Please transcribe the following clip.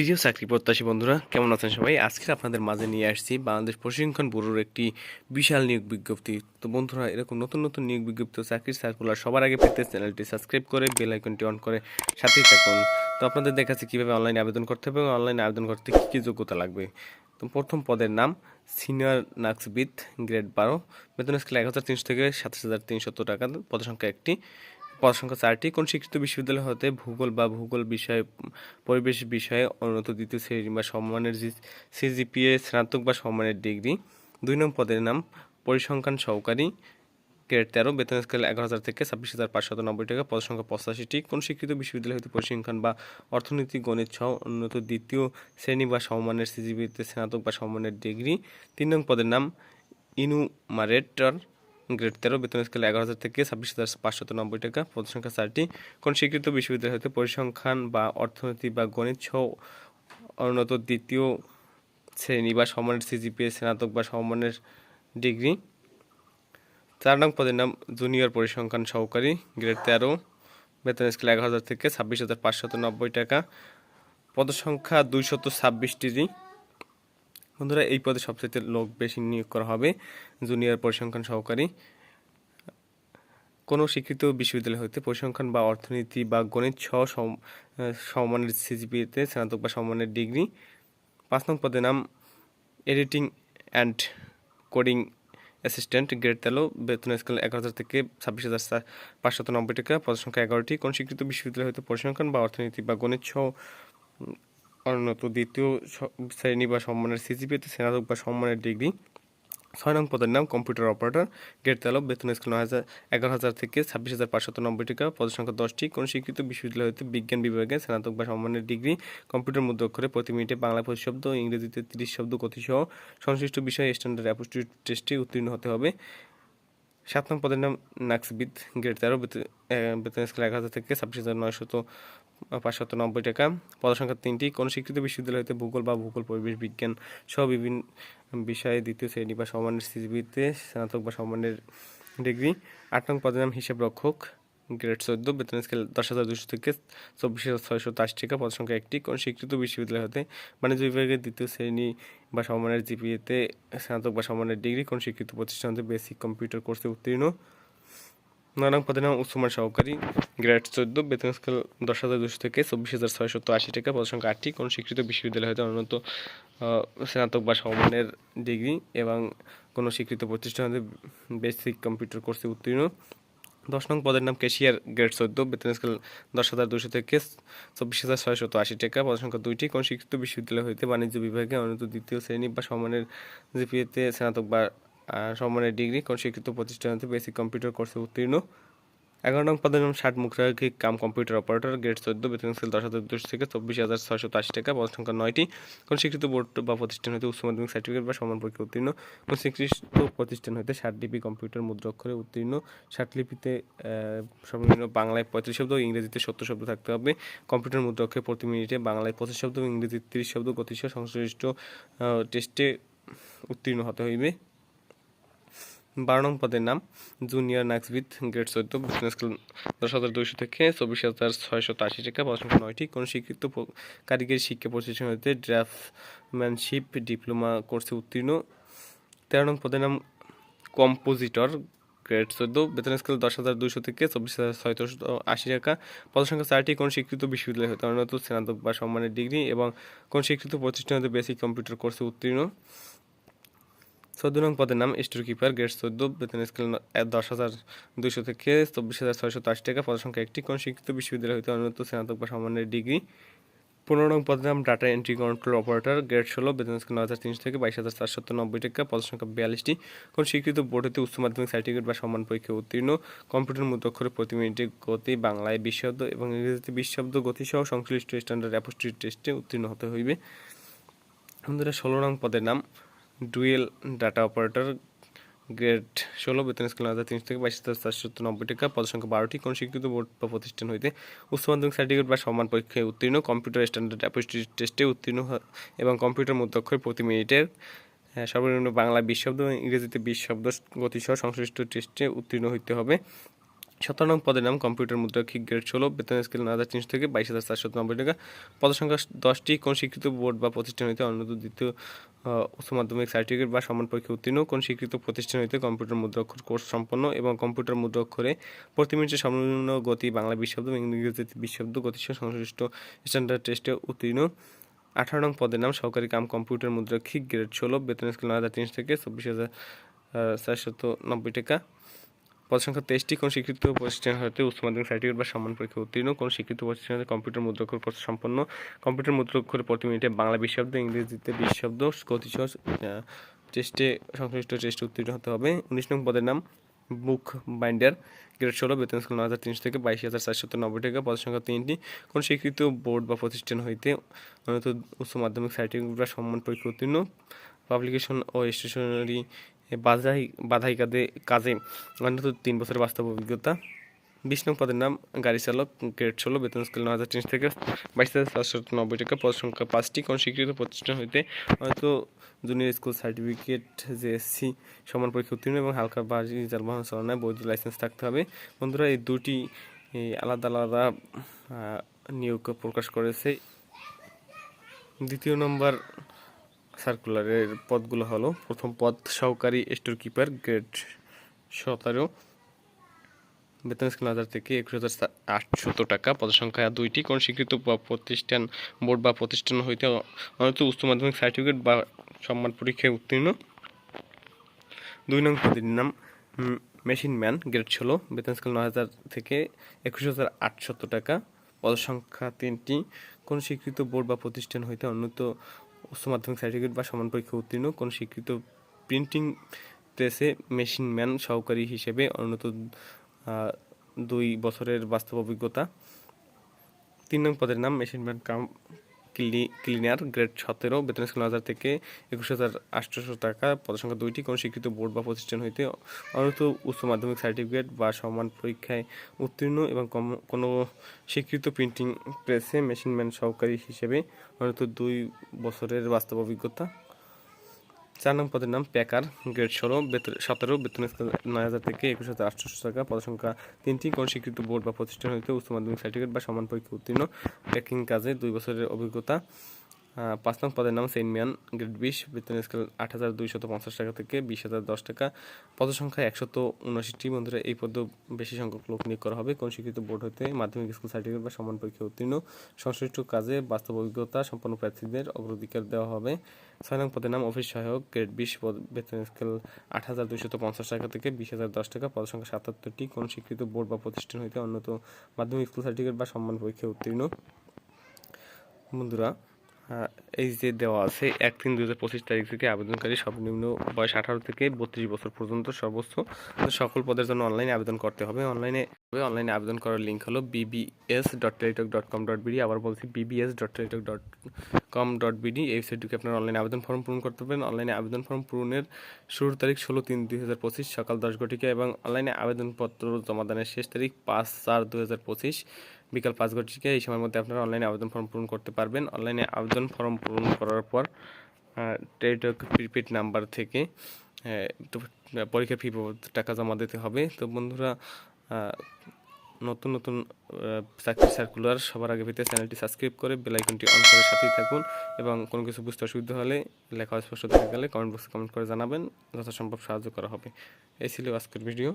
প্রিয় চাকরি প্রত্যাশী বন্ধুরা, কেমন আছেন সবাই? আজকে আপনাদের মাঝে নিয়ে আসছি বাংলাদেশ প্রশিক্ষণ ব্যুরোর একটি বিশাল নিয়োগ বিজ্ঞপ্তি। তো বন্ধুরা, এরকম নতুন নতুন নিয়োগ বিজ্ঞপ্তি চাকরির সার্কুলার সবার আগে পেতে চ্যানেলটি সাবস্ক্রাইব করে বেল আইকনটি অন করে সাথেই থাকুন। তো আপনাদের দেখাচ্ছি কীভাবে অনলাইনে আবেদন করতে হবে এবং অনলাইনে আবেদন করতে কী কী যোগ্যতা লাগবে। তো প্রথম পদের নাম সিনিয়র নাক্সবিদ গ্রেড বারো, বেতন স্কেল এক হাজার তিনশো থেকে সাতাশ হাজার তিনশত টাকা, পদ সংখ্যা একটি। পদ সংখ্যা চারটি, কোন শিক্ষিত বিশ্ববিদ্যালয় হতে ভূগোল বা ভূগোল বিষয়ে, পরিবেশ বিষয়ে উন্নত দ্বিতীয় শ্রেণি বা সম্মানের সিজিপিএ স্নাতক বা সম্মানের ডিগ্রি। দুই নম্বর পদের নাম, পরিসংখ্যান সহকারী গ্রেড তেরো বেতন স্কেল এগারো হাজার থেকে ছাব্বিশ হাজার পাঁচশত নব্বই টাকা পদ সংখ্যা পঁচাশিটি। কোন স্বীকৃত বিশ্ববিদ্যালয় হতে পরিসংখ্যান বা অর্থনীতি, গণিত সহ উন্নত দ্বিতীয় শ্রেণি বা সম্মানের সিজিপিতে স্নাতক বা সম্মানের ডিগ্রি। তিন নং পদের নাম, ইনুমারেটর গ্রেড তেরো বেতন স্কেল এগারো হাজার থেকে ছাব্বিশ হাজার পাঁচশত নব্বই টাকা। পদসংখ্যা চারটি কোন স্বীকৃত বিশ্ববিদ্যালয় হতে পরিসংখ্যান বা অর্থনীতি বা গণিত সহ উন্নত দ্বিতীয় শ্রেণি বা সম্মানের সিজিপিএ, স্নাতক বা সম্মানের ডিগ্রি। চার নং পদের নাম, জুনিয়র পরিসংখ্যান সহকারী, গ্রেড তেরো বেতন স্কেল এগারো হাজার থেকে ছাব্বিশ হাজার পাঁচশত নব্বই টাকা। পদসংখ্যা দুইশত ছাব্বিশটি বন্ধুরা, এই পদে সবচেয়ে লোক বেশি নিয়োগ করা হবে জুনিয়র পরিসংখ্যান সহকারী। কোনো স্বীকৃত বিশ্ববিদ্যালয় হতে পরিসংখ্যান বা অর্থনীতি বা গণিত সহ সমমানের সিজিপিতে স্নাতক বা সমমানের ডিগ্রি। পাঁচ নং পদের নাম editing and coding assistant grade তেলো বেতন স্কেল এগারো হাজার থেকে ছাব্বিশ হাজার পাঁচশত নব্বই টাকা। পদ এগারোটি। কোন স্বীকৃত বিশ্ববিদ্যালয় হতে পরিসংখ্যান বা অর্থনীতি বা গণিত সহ অনুন্নত দ্বিতীয় শ্রেণি বা সম্মানের সিজিপিতে স্নাতক বা সম্মানের ডিগ্রি। ছয় নং পদের নাম কম্পিউটার অপারেটর। গেট তেলব বেতন স্কেল নয় হাজার, এগারো হাজার থেকে ছাব্বিশ হাজার পাঁচশত নব্বই টাকা। পদ সংখ্যা দশটি। কোন স্বীকৃত বিশ্ববিদ্যালয় হতে বিজ্ঞান বিভাগে স্নাতক বা সম্মানের ডিগ্রি। কম্পিউটার মধ্যে অক্ষরে প্রতি মিনিটে বাংলা পঁচিশ শব্দ, ইংরেজিতে তিরিশ শব্দ, গতিসহ সংশ্লিষ্ট বিষয়ে স্ট্যান্ডার্ড অ্যাপোস্টিউট টেস্টে উত্তীর্ণ হতে হবে। সাত নং পদের নাম নাক্সবিদ। গ্রেড তেরো, বেতন স্কেল এক হাজার থেকে ছাব্বিশ হাজার নয়শত পাঁচশত নব্বই টাকা। পদসংখ্যা তিনটি। কোনো স্বীকৃত বিশ্ববিদ্যালয় হতে ভূগোল বা ভূগোল, পরিবেশ, বিজ্ঞান সহ বিভিন্ন বিষয়ে দ্বিতীয় শ্রেণি বা সমানের সিজিবিতে স্নাতক বা সমানের ডিগ্রি। আট নং পদের নাম হিসাব রক্ষক। গ্রেড চোদ্দ। বেতন স্কেল দশ হাজার দুশো থেকে চব্বিশ হাজার ছয়শো আশি টাকা। পদ সংখ্যা একটি। কোন স্বীকৃত বিশ্ববিদ্যালয় হতে বাণিজ্য বিভাগের দ্বিতীয় শ্রেণি বা সমানের জিপিএতে স্নাতক বা সমানের ডিগ্রি। কোন স্বীকৃত প্রতিষ্ঠান হতে বেসিক কম্পিউটার কোর্সে উত্তীর্ণ। নয় পদের নাম উসমান সহকারী, গ্রেড চোদ্দ, বেতন স্কেল দশ হাজার দুশো থেকে চব্বিশ হাজার ছয়শত আশি টাকা, পদ সংখ্যা আটটি। কোন স্বীকৃত বিশ্ববিদ্যালয় হতে উন্নত স্নাতক বা সমানের ডিগ্রি এবং কোনো স্বীকৃত প্রতিষ্ঠান বেসিক কম্পিউটার কোর্সে উত্তীর্ণ। দশ নং পদের নাম ক্যাশিয়ার, গ্রেড চোদ্দ, বেতন স্কেল দশ হাজার দুশো থেকে চব্বিশ হাজার ছয়শত আশি টাকা, পদ সংখ্যা দুইটি। কোন স্বীকৃত বিশ্ববিদ্যালয় হইতে বাণিজ্য বিভাগে অনন্ত দ্বিতীয় শ্রেণি বা সমানের জিপিএতে স্নাতক বা সম্মানের ডিগ্রি কোন শিক্ষিত প্রতিষ্ঠান হতে বেসিক কম্পিউটার কোর্সে উত্তীর্ণ। এগারো নং পদের নাম ষাট মুখরাখি কাম কম্পিউটার অপারেটর গ্রেড চোদ্দ, বেতন স্কেল দশ হাজার দুশো থেকে চব্বিশ হাজার ছয়শো আশি টাকা, পদ সংখ্যা নয়টি। কোন স্বীকৃত বোর্ড বা প্রতিষ্ঠান হতে উচ্চ মাধ্যমিক সার্টিফিকেট বা সমান পরীক্ষা উত্তীর্ণ। কোন স্বীকৃত প্রতিষ্ঠান হতে ষাট লিপি কম্পিউটার মুদ্রাক্ষরে উত্তীর্ণ। ষাট লিপিতে সর্বনিম্ন বাংলায় পঁয়ত্রিশ শব্দ, ইংরেজিতে সত্তর শব্দ থাকতে হবে। কম্পিউটার মুদ্রাক্ষরে প্রতি মিনিটে বাংলায় পঁচিশ শব্দ, ইংরেজিতে তিরিশ শব্দ গতিশ সংশ্লিষ্ট টেস্টে উত্তীর্ণ হতে হইবে। বারো নং পদের নাম জুনিয়র নাক্সবিদ গ্রেড চোদ্দ বিজনেস স্কুল দশ হাজার দুইশো থেকে চব্বিশ হাজার ছয়শো আশি টাকা পড়াশোনা নয়টি। কোন স্বীকৃত কারিগরি শিক্ষা প্রতিষ্ঠান হতে ড্রাফটম্যানশিপ ডিপ্লোমা কোর্সে উত্তীর্ণ। তেরো নং পদের নাম কম্পোজিটর গ্রেড চোদ্দ বেতন স্কেল দশ হাজার দুইশো থেকে চব্বিশ হাজার ছয়শো আশি টাকা। পদসংখ্যা চারটি, কোন স্বীকৃত বিশ্ববিদ্যালয় হতে অন্যত স্নাতক বা সম্মানের ডিগ্রি এবং কোন স্বীকৃত প্রতিষ্ঠান হতে বেসিক কম্পিউটার কোর্সে উত্তীর্ণ। চোদ্দ নং পদের নাম স্টোর কিপার গ্রেড চোদ্দ বেতন স্কেল দশ হাজার দুশো থেকে চব্বিশ হাজার ছয়শো আশি টাকা। পদ সংখ্যা একটি। কোন শিক্ষিত বিশ্ববিদ্যালয় হইতে অনুন্নত স্নাতক বা সামান্যের ডিগ্রি? পনেরো নং পদের নাম data entry control operator grade ষোলো বেতন স্কেল নয় হাজার তিনশো থেকে বাইশ হাজার চারশো নব্বই টাকা। পদ সংখ্যা বিয়াল্লিশটি। কোন স্বীকৃত বোর্ড হতে উচ্চ মাধ্যমিক সার্টিফিকেট বা সম্মান পরীক্ষা উত্তীর্ণ? কম্পিউটার মুদ্রাক্ষরে প্রতি মিনিটে গতি, বাংলায় বিশ শব্দ এবং ইংরেজিতে বিশ শব্দ গতিসহ সংশ্লিষ্ট স্ট্যান্ডার্ড অ্যাপোস্টিট টেস্টে উত্তীর্ণ হতে হইবে। বন্ধুরা ষোলো নং পদের নাম ডুয়েল ডাটা অপারেটর গ্রেড ষোলো বেতন স্কেল হাজার তিনশো থেকে বাইশ হাজার চারশো নব্বই টাকা পদ সংখ্যা বারোটি, কোন স্বীকৃত বোর্ড বা প্রতিষ্ঠান হইতে উচ্চ মাধ্যমিক সার্টিফিকেট বা সমান পরীক্ষায় উত্তীর্ণ কম্পিউটার স্ট্যান্ডার্ড অ্যাপোস্টিট টেস্টে উত্তীর্ণ এবং কম্পিউটার মধ্যক্ষর প্রতি মিনিটের সর্বনিম্ন বাংলা বিশ শব্দ ইংরেজিতে বিশ শব্দ গতিসহ সংশ্লিষ্ট টেস্টে উত্তীর্ণ হইতে হবে। সতেরো নং পদের নাম কম্পিউটার মুদ্রা মুদ্রাক্ষিক গ্রেড ষোলো বেতন স্কেল নয় হাজার তিনশো থেকে বাইশ হাজার চারশো নব্বই টাকা। পদ সংখ্যা দশটি, কোন স্বীকৃত বোর্ড বা প্রতিষ্ঠান হইতে অন্যত দ্বিতীয় উচ্চ মাধ্যমিক সার্টিফিকেট বা সমান পরীক্ষা উত্তীর্ণ, কোন স্বীকৃত প্রতিষ্ঠান হইতে কম্পিউটার মুদ্রাক্ষর কোর্স সম্পন্ন এবং কম্পিউটার মুদ্রাক্ষরে প্রতি মিনিটে সর্বনিম্ন গতি, বাংলা বিশ শব্দ এবং ইংরেজিতে বিশ শব্দ গতিসহ সংশ্লিষ্ট স্ট্যান্ডার্ড টেস্টে উত্তীর্ণ। আঠারো নং পদের নাম সহকারী কাম কম্পিউটার মুদ্রা মুদ্রাক্ষিক গ্রেড ষোলো বেতন স্কেল নয় হাজার তিনশো থেকে চব্বিশ হাজার চারশত নব্বই টাকা। পদ সংখ্যা তেইশটি, কোন স্বীকৃত প্রতিষ্ঠান হতে উচ্চ মাধ্যমিক সার্টিফিকেট বা সম্মান পরীক্ষা উত্তীর্ণ, কোন স্বীকৃত প্রতিষ্ঠান কম্পিউটার মুদ্রাক্ষর সম্পন্ন কম্পিউটার মুদ্রাক্ষরে প্রতি মিনিটে বাংলা বিশ শব্দ, ইংরেজিতে বিশ শব্দ গতিসহ টেস্টে সংশ্লিষ্ট টেস্টে উত্তীর্ণ হতে হবে। উনিশ নং পদের নাম বুক বাইন্ডার গ্রেড ষোলো, বেতন স্কুল হাজার তিনশো থেকে বাইশ হাজার চারশত নব্বই টাকা পদ সংখ্যা তিনটি, কোন স্বীকৃত বোর্ড বা প্রতিষ্ঠান হইতে উন্নত উচ্চ মাধ্যমিক সার্টিফিকেট বা সম্মান পরীক্ষা উত্তীর্ণ পাবলিকেশন ও স্টেশনারি বাধাই বাধাই কাজে কাজে অন্তত তিন বছরের বাস্তব অভিজ্ঞতা। বিশ নং পদের নাম, গাড়ি চালক গ্রেড ষোলো, বেতন স্কেল নয় হাজার তিনশো থেকে বাইশ হাজার চারশো নব্বই টাকা, পদ সংখ্যা পাঁচটি, কোন স্বীকৃত প্রতিষ্ঠান হইতে হয়তো জুনিয়র স্কুল সার্টিফিকেট, জেএসসি, সমান পরীক্ষা উত্তীর্ণ এবং হালকা বাড়ি যানবাহন চালনায় বৈধ লাইসেন্স থাকতে হবে। বন্ধুরা, এই দুটি আলাদা আলাদা নিয়োগ প্রকাশ করেছে। দ্বিতীয় নম্বর সার্কুলারের পদগুলো হলো, প্রথম পদ সহকারী স্টোর কিপার গ্রেড সতেরো। বেতন স্কেল হাজার থেকে একুশ হাজার আটশত টাকা। পদ সংখ্যা দুইটি। কোন স্বীকৃত প্রতিষ্ঠান, বোর্ড বা প্রতিষ্ঠান হইতে অনত উচ্চ মাধ্যমিক সার্টিফিকেট বা সম্মান পরীক্ষায় উত্তীর্ণ। দুই নং পদের নাম মেশিন ম্যান গ্রেড ষোলো। বেতন স্কেল নয় হাজার থেকে একুশ হাজার আটশত টাকা। পদ সংখ্যা তিনটি। কোন স্বীকৃত বোর্ড বা প্রতিষ্ঠান হইতে উন্নত উচ্চ মাধ্যমিক সার্টিফিকেট বা সমান পরীক্ষা উত্তীর্ণ। কোন স্বীকৃত প্রিন্টিং প্রেসে মেশিন ম্যান সহকারী হিসেবে অন্যত দুই বছরের বাস্তব অভিজ্ঞতা। তিন নং পদের নাম machine man cum cleaner grade সতেরো, বেতন স্কেল হাজার থেকে একুশ হাজার আটশোশো টাকা, পদসংখ্যা দুইটি, কোনো স্বীকৃত বোর্ড বা প্রতিষ্ঠান হইতে অনুত উচ্চ মাধ্যমিক সার্টিফিকেট বা সমান পরীক্ষায় উত্তীর্ণ এবং কোনো স্বীকৃত প্রিন্টিং প্রেসে মেশিনম্যান সহকারী হিসেবে অনুত দুই বছরের বাস্তব অভিজ্ঞতা। চার নং পদের নাম প্যাকার, গ্রেড ষোলো, বেতন সতেরো, বেতন স্কেল নয় হাজার থেকে একুশ হাজার আটশোশো টাকা। পদসংখ্যা তিনটি, কোন স্বীকৃত বোর্ড বা প্রতিষ্ঠান হইতে উচ্চ মাধ্যমিক সার্টিফিকেট বা সমান পরীক্ষা উত্তীর্ণ। প্যাকিং কাজে দুই বছরের অভিজ্ঞতা। পাঁচ নং পদের নাম সেনমিয়ান গ্রেড বিশ বেতন স্কেল আট হাজার দুইশত পঞ্চাশ টাকা থেকে বিশ হাজার দশ টাকা। পদসংখ্যা একশত উনআশিটি। বন্ধুরা, এই পদ বেশি সংখ্যক লোক নিয়োগ করা হবে। কোন স্বীকৃত বোর্ড হতে মাধ্যমিক স্কুল সার্টিফিকেট বা সমান পরীক্ষা উত্তীর্ণ, সংশ্লিষ্ট কাজে বাস্তব অভিজ্ঞতা সম্পন্ন প্রার্থীদের অগ্রাধিকার দেওয়া হবে। ছয় নং পদের নাম অফিস সহায়ক গ্রেড বিশ পদ। বেতন স্কেল আট হাজার দুইশত পঞ্চাশ টাকা থেকে বিশ হাজার দশ টাকা। পদ সংখ্যা সাতাত্তরটি। কোন স্বীকৃত বোর্ড বা প্রতিষ্ঠান হইতে উন্নত মাধ্যমিক স্কুল সার্টিফিকেট বা সম্মান পরীক্ষায় উত্তীর্ণ। বন্ধুরা এই যে দেওয়া আছে, এক তিন দু পঁচিশ তারিখ থেকে আবেদনকারী সর্বনিম্ন বয়স আঠারো থেকে বত্রিশ বছর পর্যন্ত সর্বোচ্চ সকল পদের জন্য অনলাইনে আবেদন করতে হবে। অনলাইনে অনলাইনে আবেদন করার লিঙ্ক হলো BBS dot Teletalk dot com dot BD আবার বলছি BBS dot Teletalk dot com dot BD এই ওয়েবসাইটটিকে আপনার অনলাইনে আবেদন ফর্ম পূরণ করতে পারবেন। অনলাইনে আবেদন ফর্ম পূরণের শুরুর তারিখ ষোলো তিন দুই হাজার পঁচিশ সকাল দশ ঘটিকা এবং অনলাইনে আবেদনপত্র জমা দানের শেষ তারিখ পাঁচ চার দু হাজার পঁচিশ। বিকাল পাঁচ ঘটিকা এই সময়ের মধ্যে আপনারা অনলাইনে আবেদন ফর্ম পূরণ করতে পারবেন। অনলাইনে আবেদন ফর্ম পূরণ করার পর টেলিটক প্রিপেড নাম্বার থেকে পরীক্ষা ফি টাকা জমা দিতে হবে। তো বন্ধুরা নতুন নতুন চাকরি সার্কুলার সবার আগে পেতে চ্যানেলটি সাবস্ক্রাইব করে বেল আইকনটি অন করে সাথেই থাকুন এবং কোনো কিছু বুঝতে অসুবিধা হলে লেখা স্পষ্ট দেখা গেলে কমেন্ট বক্সে কমেন্ট করে জানাবেন, যথাসম্ভব সাহায্য করা হবে। এই ছিল আজকের ভিডিও